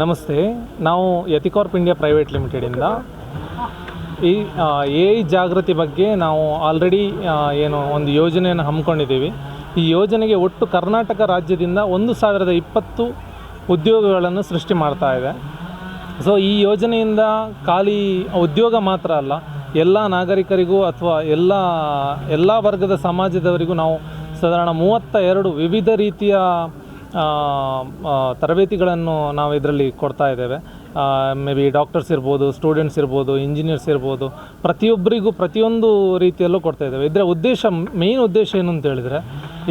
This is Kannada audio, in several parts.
ನಮಸ್ತೆ, ನಾವು ಯತಿಕಾರ್ಪ್ ಇಂಡಿಯಾ ಪ್ರೈವೇಟ್ ಲಿಮಿಟೆಡಿಂದ ಈ ಎ ಐ ಜಾಗೃತಿ ಬಗ್ಗೆ ನಾವು ಆಲ್ರೆಡಿ ಏನು ಒಂದು ಯೋಜನೆಯನ್ನು ಹಮ್ಮಿಕೊಂಡಿದ್ದೀವಿ. ಈ ಯೋಜನೆಗೆ ಒಟ್ಟು ಕರ್ನಾಟಕ ರಾಜ್ಯದಿಂದ ಒಂದು ಸಾವಿರದ ಇಪ್ಪತ್ತು ಉದ್ಯೋಗಗಳನ್ನು ಸೃಷ್ಟಿ ಮಾಡ್ತಾ ಇದೆ. ಸೊ ಈ ಯೋಜನೆಯಿಂದ ಖಾಲಿ ಉದ್ಯೋಗ ಮಾತ್ರ ಅಲ್ಲ, ಎಲ್ಲ ನಾಗರಿಕರಿಗೂ ಅಥವಾ ಎಲ್ಲ ಎಲ್ಲ ವರ್ಗದ ಸಮಾಜದವರಿಗೂ ನಾವು ಸಾಧಾರಣ ಮೂವತ್ತ ಎರಡು ವಿವಿಧ ರೀತಿಯ ತರಬೇತಿಗಳನ್ನು ನಾವು ಇದರಲ್ಲಿ ಕೊಡ್ತಾ ಇದ್ದೇವೆ. ಮೇ ಬಿ ಡಾಕ್ಟರ್ಸ್ ಇರ್ಬೋದು, ಸ್ಟೂಡೆಂಟ್ಸ್ ಇರ್ಬೋದು, ಇಂಜಿನಿಯರ್ಸ್ ಇರ್ಬೋದು, ಪ್ರತಿಯೊಬ್ಬರಿಗೂ ಪ್ರತಿಯೊಂದು ರೀತಿಯಲ್ಲೂ ಕೊಡ್ತಾ ಇದ್ದೇವೆ. ಇದರ ಉದ್ದೇಶ ಮೇನ್ ಉದ್ದೇಶ ಏನು ಅಂತ ಹೇಳಿದರೆ,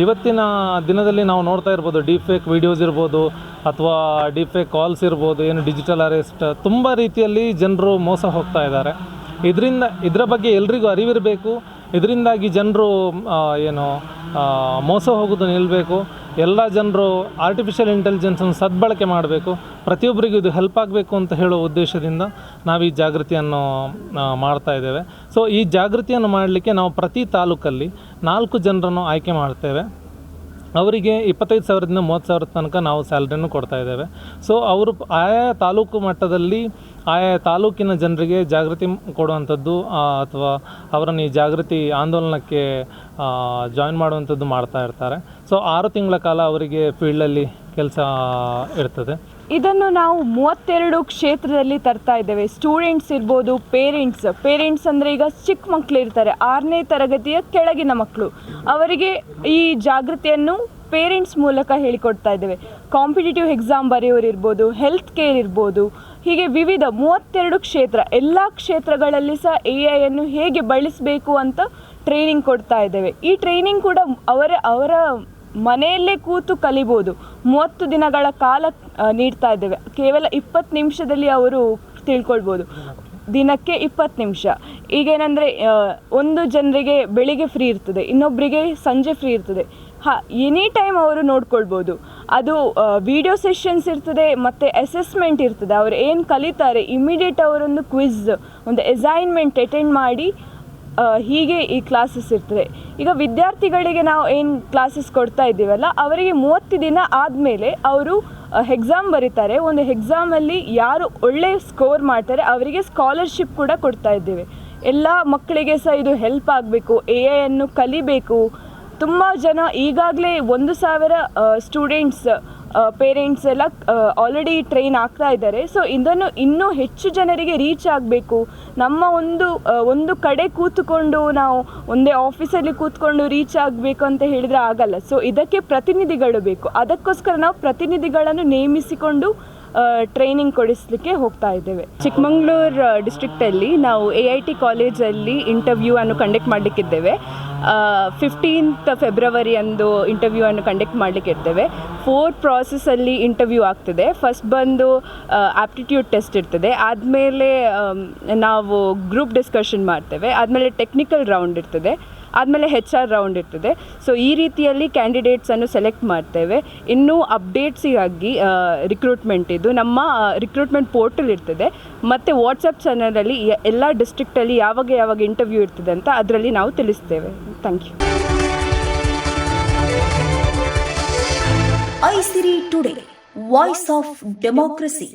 ಇವತ್ತಿನ ದಿನದಲ್ಲಿ ನಾವು ನೋಡ್ತಾ ಇರ್ಬೋದು ಡೀಫೇಕ್ ವೀಡಿಯೋಸ್ ಇರ್ಬೋದು ಅಥವಾ ಡೀಫೇಕ್ ಕಾಲ್ಸ್ ಇರ್ಬೋದು, ಏನು ಡಿಜಿಟಲ್ ಅರೆಸ್ಟ್ ತುಂಬ ರೀತಿಯಲ್ಲಿ ಜನರು ಮೋಸ ಹೋಗ್ತಾ ಇದ್ದಾರೆ. ಇದರಿಂದ, ಇದರ ಬಗ್ಗೆ ಎಲ್ರಿಗೂ ಅರಿವಿರಬೇಕು. ಇದರಿಂದಾಗಿ ಜನರು ಏನು ಮೋಸ ಹೋಗೋದು ನಿಲ್ಲಬೇಕು ಎಲ್ಲ ಜನರು ಆರ್ಟಿಫಿಷಿಯಲ್ ಇಂಟೆಲಿಜೆನ್ಸನ್ನು ಸದ್ಬಳಕೆ ಮಾಡಬೇಕು. ಪ್ರತಿಯೊಬ್ಬರಿಗೂ ಇದು ಹೆಲ್ಪ್ ಆಗಬೇಕು ಅಂತ ಹೇಳೋ ಉದ್ದೇಶದಿಂದ ನಾವು ಈ ಜಾಗೃತಿಯನ್ನು ಮಾಡ್ತಾ ಇದ್ದೇವೆ. ಸೊ ಈ ಜಾಗೃತಿಯನ್ನು ಮಾಡಲಿಕ್ಕೆ ನಾವು ಪ್ರತಿ ತಾಲೂಕಲ್ಲಿ ನಾಲ್ಕು ಜನರನ್ನು ಆಯ್ಕೆ ಮಾಡ್ತೇವೆ. ಅವರಿಗೆ ಇಪ್ಪತ್ತೈದು ಸಾವಿರದಿಂದ ಮೂವತ್ತು ಸಾವಿರದ ತನಕ ನಾವು ಸ್ಯಾಲ್ರಿಯನ್ನು ಕೊಡ್ತಾ ಇದ್ದೇವೆ. ಸೊ ಅವರು ಆಯಾ ತಾಲೂಕು ಮಟ್ಟದಲ್ಲಿ ಆಯಾ ತಾಲೂಕಿನ ಜನರಿಗೆ ಜಾಗೃತಿ ಕೊಡುವಂಥದ್ದು ಅಥವಾ ಅವರನ್ನು ಈ ಜಾಗೃತಿ ಆಂದೋಲನಕ್ಕೆ ಜಾಯಿನ್ ಮಾಡುವಂಥದ್ದು ಮಾಡ್ತಾ ಇರ್ತಾರೆ. ಸೊ ಆರು ತಿಂಗಳ ಕಾಲ ಅವರಿಗೆ ಫೀಲ್ಡಲ್ಲಿ ಕೆಲಸ ಇರ್ತದೆ. ಇದನ್ನು ನಾವು ಮೂವತ್ತೆರಡು ಕ್ಷೇತ್ರದಲ್ಲಿ ತರ್ತಾ ಇದ್ದೇವೆ. ಸ್ಟೂಡೆಂಟ್ಸ್ ಇರ್ಬೋದು ಪೇರೆಂಟ್ಸ್ ಪೇರೆಂಟ್ಸ್ ಅಂದರೆ ಈಗ ಚಿಕ್ಕ ಮಕ್ಕಳು ಇರ್ತಾರೆ. ಆರನೇ ತರಗತಿಯ ಕೆಳಗಿನ ಮಕ್ಕಳು ಅವರಿಗೆ ಈ ಜಾಗೃತಿಯನ್ನು ಪೇರೆಂಟ್ಸ್ ಮೂಲಕ ಹೇಳಿಕೊಡ್ತಾ ಇದ್ದೇವೆ. ಕಾಂಪಿಟೇಟಿವ್ ಎಕ್ಸಾಮ್ ಬರೆಯೋರು ಇರ್ಬೋದು ಹೆಲ್ತ್ ಕೇರ್ ಇರ್ಬೋದು ಹೀಗೆ ವಿವಿಧ ಮೂವತ್ತೆರಡು ಕ್ಷೇತ್ರ, ಎಲ್ಲ ಕ್ಷೇತ್ರಗಳಲ್ಲಿ ಸಹ ಎ ಐಯನ್ನು ಹೇಗೆ ಬಳಸಬೇಕು ಅಂತ ಟ್ರೈನಿಂಗ್ ಕೊಡ್ತಾ ಇದ್ದೇವೆ. ಈ ಟ್ರೈನಿಂಗ್ ಕೂಡ ಅವರ ಅವರ ಮನೆಯಲ್ಲೇ ಕೂತು ಕಲಿಬೋದು. ಮೂವತ್ತು ದಿನಗಳ ಕಾಲ ನೀಡ್ತಾ ಇದ್ದೇವೆ. ಕೇವಲ ಇಪ್ಪತ್ತು ನಿಮಿಷದಲ್ಲಿ ಅವರು ತಿಳ್ಕೊಳ್ಬೋದು. ದಿನಕ್ಕೆ ಇಪ್ಪತ್ತು ನಿಮಿಷ. ಈಗೇನೆಂದರೆ ಒಂದು ಜನರಿಗೆ ಬೆಳಿಗ್ಗೆ ಫ್ರೀ ಇರ್ತದೆ ಇನ್ನೊಬ್ಬರಿಗೆ ಸಂಜೆ ಫ್ರೀ ಇರ್ತದೆ. ಹಾ ಎನಿ ಟೈಮ್ ಅವರು ನೋಡ್ಕೊಳ್ಬೋದು. ಅದು ವಿಡಿಯೋ ಸೆಷನ್ಸ್ ಇರ್ತದೆ, ಮತ್ತು ಅಸೆಸ್ಮೆಂಟ್ ಇರ್ತದೆ. ಅವ್ರು ಏನು ಕಲಿತಾರೆ ಇಮಿಡಿಯೇಟ್ ಅವರೊಂದು ಕ್ವಿಝ್ ಒಂದು ಅಸೈನ್ಮೆಂಟ್ ಅಟೆಂಡ್ ಮಾಡಿ ಹೀಗೆ ಈ ಕ್ಲಾಸಸ್ ಇರ್ತದೆ. ಈಗ ವಿದ್ಯಾರ್ಥಿಗಳಿಗೆ ನಾವು ಏನು ಕ್ಲಾಸಸ್ ಕೊಡ್ತಾ ಇದ್ದೀವಲ್ಲ, ಅವರಿಗೆ ಮೂವತ್ತು ದಿನ ಆದಮೇಲೆ ಅವರು ಎಕ್ಸಾಮ್ ಬರೀತಾರೆ. ಒಂದು ಎಕ್ಸಾಮಲ್ಲಿ ಯಾರು ಒಳ್ಳೆ ಸ್ಕೋರ್ ಮಾಡ್ತಾರೆ, ಅವರಿಗೆ ಸ್ಕಾಲರ್ಶಿಪ್ ಕೂಡ ಕೊಡ್ತಾ ಇದ್ದೇವೆ. ಎಲ್ಲ ಮಕ್ಕಳಿಗೆ ಸಹ ಇದು ಹೆಲ್ಪ್ ಆಗಬೇಕು. ಎ ಅನ್ನು ಕಲಿಬೇಕು. ತುಂಬ ಜನ ಈಗಾಗಲೇ ಒಂದು ಸಾವಿರ ಸ್ಟೂಡೆಂಟ್ಸ್ ಪೇರೆಂಟ್ಸ್ ಎಲ್ಲ ಆಲ್ರೆಡಿ ಟ್ರೈನ್ ಆಗ್ತಾ ಇದ್ದಾರೆ. ಸೊ ಇದನ್ನು ಇನ್ನೂ ಹೆಚ್ಚು ಜನರಿಗೆ ರೀಚ್ ಆಗಬೇಕು. ನಮ್ಮ ಒಂದು ಒಂದು ಕಡೆ ಕೂತ್ಕೊಂಡು ನಾವು ಒಂದೇ ಆಫೀಸಲ್ಲಿ ಕೂತ್ಕೊಂಡು ರೀಚ್ ಆಗಬೇಕು ಅಂತ ಹೇಳಿದರೆ ಆಗಲ್ಲ. ಸೊ ಇದಕ್ಕೆ ಪ್ರತಿನಿಧಿಗಳು ಬೇಕು. ಅದಕ್ಕೋಸ್ಕರ ನಾವು ಪ್ರತಿನಿಧಿಗಳನ್ನು ನೇಮಿಸಿಕೊಂಡು ಟ್ರೈನಿಂಗ್ ಕೊಡಿಸ್ಲಿಕ್ಕೆ ಹೋಗ್ತಾ ಇದ್ದೇವೆ. ಚಿಕ್ಕಮಂಗ್ಳೂರು ಡಿಸ್ಟ್ರಿಕ್ಟಲ್ಲಿ ನಾವು ಎ ಐ ಟಿ ಕಾಲೇಜಲ್ಲಿ ಇಂಟರ್ವ್ಯೂ ಅನ್ನು ಕಂಡಕ್ಟ್ ಮಾಡಲಿಕ್ಕಿದ್ದೇವೆ. ಫಿಫ್ಟೀನ್ತ್ ಫೆಬ್ರವರಿ ಅಂದು ಇಂಟರ್ವ್ಯೂ ಅನ್ನು ಕಂಡಕ್ಟ್ ಮಾಡ್ಲಿಕ್ಕೆ ಇರ್ತೇವೆ ಫೋರ್ ಪ್ರಾಸೆಸಲ್ಲಿ ಇಂಟರ್ವ್ಯೂ ಆಗ್ತದೆ. ಫಸ್ಟ್ ಬಂದು ಆಪ್ಟಿಟ್ಯೂಡ್ ಟೆಸ್ಟ್ ಇರ್ತದೆ. ಆದಮೇಲೆ ನಾವು ಗ್ರೂಪ್ ಡಿಸ್ಕಷನ್ ಮಾಡ್ತೇವೆ. ಆದಮೇಲೆ ಟೆಕ್ನಿಕಲ್ ರೌಂಡ್ ಇರ್ತದೆ. ಆದಮೇಲೆ ಹೆಚ್ ಆರ್ ರೌಂಡ್ ಇರ್ತದೆ. ಸೊ ಈ ರೀತಿಯಲ್ಲಿ ಕ್ಯಾಂಡಿಡೇಟ್ಸನ್ನು ಸೆಲೆಕ್ಟ್ ಮಾಡ್ತೇವೆ. ಇನ್ನೂ ಅಪ್ಡೇಟ್ಸಿಗಾಗಿ ರಿಕ್ರೂಟ್ಮೆಂಟ್ ಇದು. ನಮ್ಮ ರಿಕ್ರೂಟ್ಮೆಂಟ್ ಪೋರ್ಟಲ್ ಇರ್ತದೆ. ಮತ್ತು ವಾಟ್ಸಪ್ ಚಾನಲಲ್ಲಿ ಎಲ್ಲ ಡಿಸ್ಟ್ರಿಕ್ಟಲ್ಲಿ ಯಾವಾಗ ಯಾವಾಗ ಇಂಟರ್ವ್ಯೂ ಇರ್ತದೆ ಅಂತ ಅದರಲ್ಲಿ ನಾವು ತಿಳಿಸ್ತೇವೆ. Thank you Aisiri today voice of democracy